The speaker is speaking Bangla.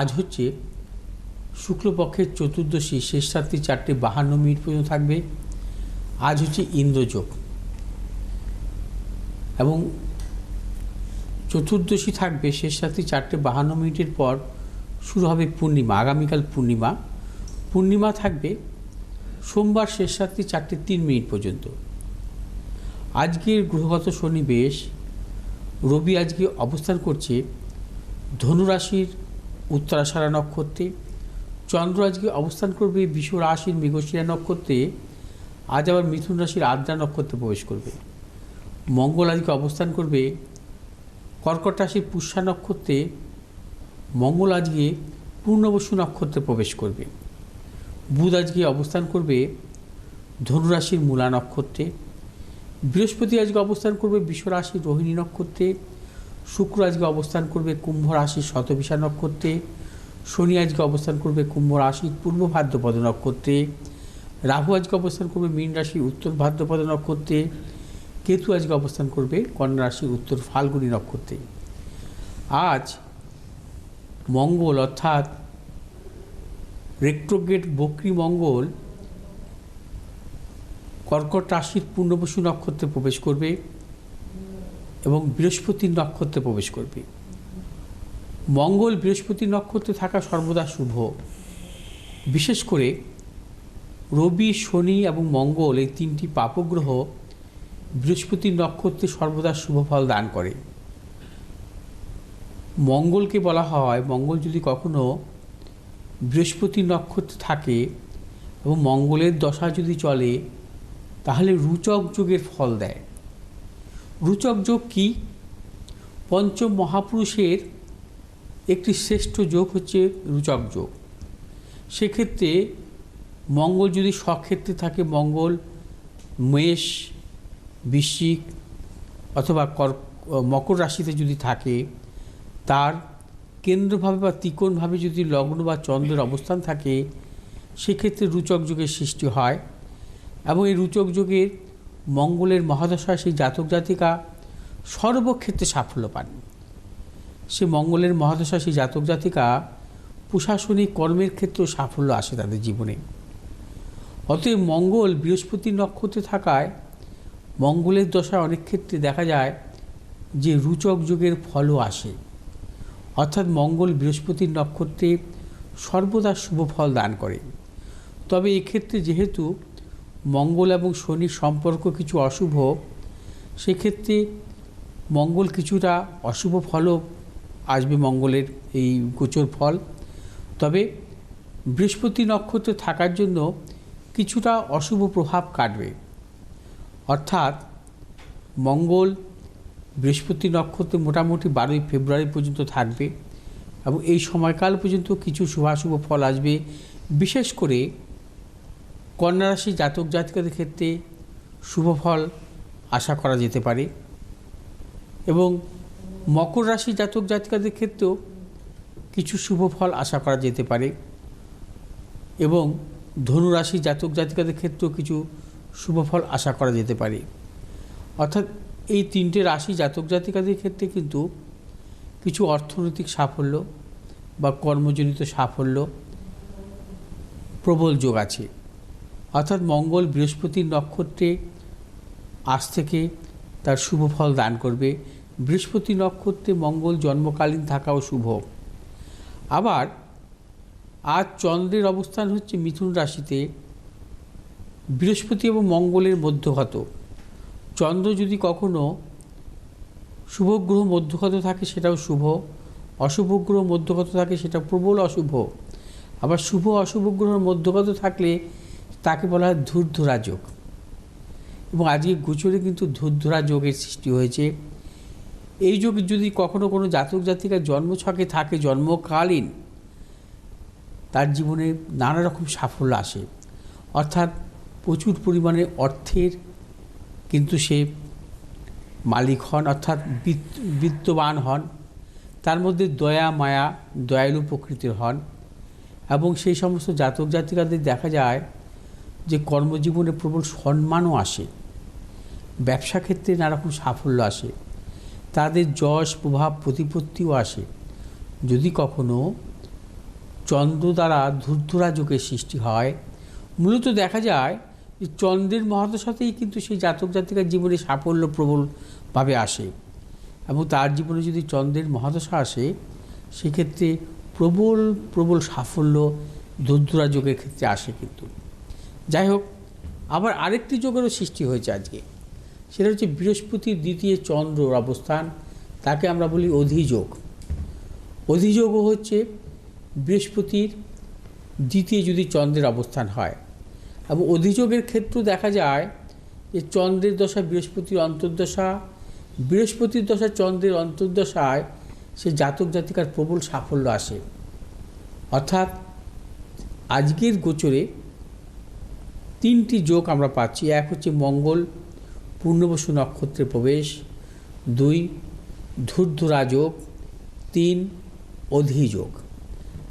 আজ হচ্ছে শুক্লপক্ষের চতুর্দশী শেষ রাত্রি চারটে বাহান্ন মিনিট পর্যন্ত থাকবে। আজ হচ্ছে ইন্দ্রযোগ। এবং চতুর্দশী থাকবে শেষ রাত্রি চারটে বাহান্ন মিনিটের পর শুরু হবে পূর্ণিমা, আগামীকাল পূর্ণিমা। পূর্ণিমা থাকবে সোমবার শেষ রাত্রি চারটে তিন মিনিট পর্যন্ত। আজকের গ্রহগত সন্নিবেশ রবি আজকে অবস্থান করছে ধনুরাশির উত্তরাষাঢ়া নক্ষত্রে। চন্দ্র আজকে অবস্থান করবে বিশ্ব রাশির মৃগশিরা নক্ষত্রে। আজ আবার মিথুন রাশির আদ্রা নক্ষত্রে প্রবেশ করবে। মঙ্গল আজকে অবস্থান করবে কর্কট রাশির পুষ্যা নক্ষত্রে। মঙ্গল আজকে পূর্ণবসু নক্ষত্রে প্রবেশ করবে। বুধ আজকে অবস্থান করবে ধনুরাশির মূলা নক্ষত্রে। বৃহস্পতি আজকে অবস্থান করবে বিশ্বরাশির রোহিণী নক্ষত্রে। শুক্র আজকে অবস্থান করবে কুম্ভ রাশির শতবিশা নক্ষত্রে, শনি আজকে অবস্থান করবে কুম্ভ রাশির পূর্ব ভাদ্রপদ নক্ষত্রে, রাহু আজকে অবস্থান করবে মীন রাশির উত্তর ভাদ্রপদ নক্ষত্রে, কেতু আজকে অবস্থান করবে কন্যা রাশির উত্তর ফাল্গুনী নক্ষত্রে। আজ মঙ্গল অর্থাৎ রেক্ট্রোগেট বক্রী মঙ্গল কর্কট রাশির পূর্ণবসু নক্ষত্রে প্রবেশ করবে। এবং বৃহস্পতির নক্ষত্রে প্রবেশ করবে। মঙ্গল বৃহস্পতি নক্ষত্রে থাকা সর্বদা শুভ। বিশেষ করে রবি, শনি এবং মঙ্গল এই তিনটি পাপগ্রহ বৃহস্পতির নক্ষত্রে সর্বদা শুভ ফল দান করে। মঙ্গলকে বলা হয়, মঙ্গল যদি কখনো বৃহস্পতি নক্ষত্রে থাকে এবং মঙ্গলের দশা যদি চলে, তাহলে রুচক যোগের ফল দেয়। রুচক যোগ কি? পঞ্চম মহাপুরুষের একটি শ্রেষ্ঠ যোগ হচ্ছে রুচক যোগ। সেক্ষেত্রে মঙ্গল যদি স্বক্ষেত্রে থাকে, মঙ্গল, মেষ, বৃশ্চিক অথবা কর, মকর রাশিতে যদি থাকে, তার কেন্দ্রভাবে বা ত্রিকোণভাবে যদি লগ্ন বা চন্দ্রের অবস্থান থাকে, সেক্ষেত্রে রুচক যোগের সৃষ্টি হয় এবং এই রুচক যোগের মঙ্গলের মহাদশায় সেই জাতক জাতিকা সর্বক্ষেত্রে সাফল্য পান। সে মঙ্গলের মহাদশা সেই জাতক জাতিকা প্রশাসনিক কর্মের ক্ষেত্রেও সাফল্য আসে তাদের জীবনে। অতএব মঙ্গল বৃহস্পতির নক্ষত্রে থাকায় মঙ্গলের দশায় অনেক ক্ষেত্রে দেখা যায় যে রুচক যুগের ফলও আসে। অর্থাৎ মঙ্গল বৃহস্পতির নক্ষত্রে সর্বদা শুভ ফল দান করে। তবে এক্ষেত্রে যেহেতু মঙ্গল এবং শনির সম্পর্ক কিছু অশুভ, সেক্ষেত্রে মঙ্গল কিছুটা অশুভ ফলও আসবে মঙ্গলের এই গোচর ফল। তবে বৃহস্পতি নক্ষত্রে থাকার জন্য কিছুটা অশুভ প্রভাব কাটবে। অর্থাৎ মঙ্গল বৃহস্পতি নক্ষত্রে মোটামুটি বারোই ফেব্রুয়ারি পর্যন্ত থাকবে এবং এই সময়কাল পর্যন্ত কিছু শুভাশুভ ফল আসবে। বিশেষ করে কন্যা রাশি জাতক জাতিকাদের ক্ষেত্রে শুভ ফল আশা করা যেতে পারে এবং মকর রাশি জাতক জাতিকাদের ক্ষেত্রেও কিছু শুভ ফল আশা করা যেতে পারে এবং ধনু রাশি জাতক জাতিকাদের ক্ষেত্রেও কিছু শুভ ফল আশা করা যেতে পারে। অর্থাৎ এই তিনটে রাশি জাতক জাতিকাদের ক্ষেত্রে কিন্তু কিছু অর্থনৈতিক সাফল্য বা কর্মজনিত সাফল্য প্রবল যোগ আছে। অর্থাৎ মঙ্গল বৃহস্পতির নক্ষত্রে আজ থেকে তার শুভ ফল দান করবে। বৃহস্পতি নক্ষত্রে মঙ্গল জন্মকালীন থাকাও শুভ। আবার আজ চন্দ্রের অবস্থান হচ্ছে মিথুন রাশিতে। বৃহস্পতি এবং মঙ্গলের মধ্যগত। চন্দ্র যদি কখনো শুভ গ্রহ মধ্যগত থাকে সেটাও শুভ। অশুভ গ্রহ মধ্যগত থাকে সেটা প্রবল অশুভ। আবার শুভ অশুভ গ্রহ মধ্যগত থাকলে তাকে বলা হয় ধূর্ধরা যোগ। এবং আজকে গোচরে কিন্তু ধূর্ধরা যোগের সৃষ্টি হয়েছে। এই যোগ যদি কখনো কোনো জাতক জাতিকার জন্মছকে থাকে জন্মকালীন, তার জীবনে নানা রকম সাফল্য আসে। অর্থাৎ প্রচুর পরিমাণে অর্থের কিন্তু সে মালিক হন, অর্থাৎ বিত্তবান হন। তার মধ্যে দয়া, মায়া, দয়ালু প্রকৃতির হন। এবং সেই সমস্ত জাতক জাতিকাদের দেখা যায় যে কর্মজীবনে প্রবল সম্মানও আসে, ব্যবসা ক্ষেত্রে নানারকম সাফল্য আসে, তাদের যশ, প্রভাব, প্রতিপত্তিও আসে। যদি কখনো চন্দ্র দ্বারা ধূর্ধরা যোগের সৃষ্টি হয়, মূলত দেখা যায় যে চন্দ্রের মহাদশাতেই কিন্তু সেই জাতক জাতিকার জীবনে সাফল্য প্রবলভাবে আসে এবং তার জীবনে যদি চন্দ্রের মহাদশা আসে, সেক্ষেত্রে প্রবল প্রবল সাফল্য ধূর্ধরা যোগের ক্ষেত্রে আসে কিন্তু। যাই হোক, আবার আরেকটি যোগেরও সৃষ্টি হয়েছে আজকে। সেটা হচ্ছে বৃহস্পতির দ্বিতীয় চন্দ্রর অবস্থান, তাকে আমরা বলি অধিযোগ। অধিযোগও হচ্ছে বৃহস্পতির দ্বিতীয় যদি চন্দ্রের অবস্থান হয়। এবং অধিযোগের ক্ষেত্রেও দেখা যায় যে চন্দ্রের দশা বৃহস্পতির অন্তর্দশা, বৃহস্পতির দশা চন্দ্রের অন্তর্দশায় সে জাতক জাতিকার প্রবল সাফল্য আসে। অর্থাৎ আজকের গোচরে তিনটি যোগ আমরা পাচ্ছি। এক হচ্ছে মঙ্গল, পূর্ণবসু নক্ষত্রে প্রবেশ। দুই, ধূর্ধুরা যোগ। তিন অধিযোগ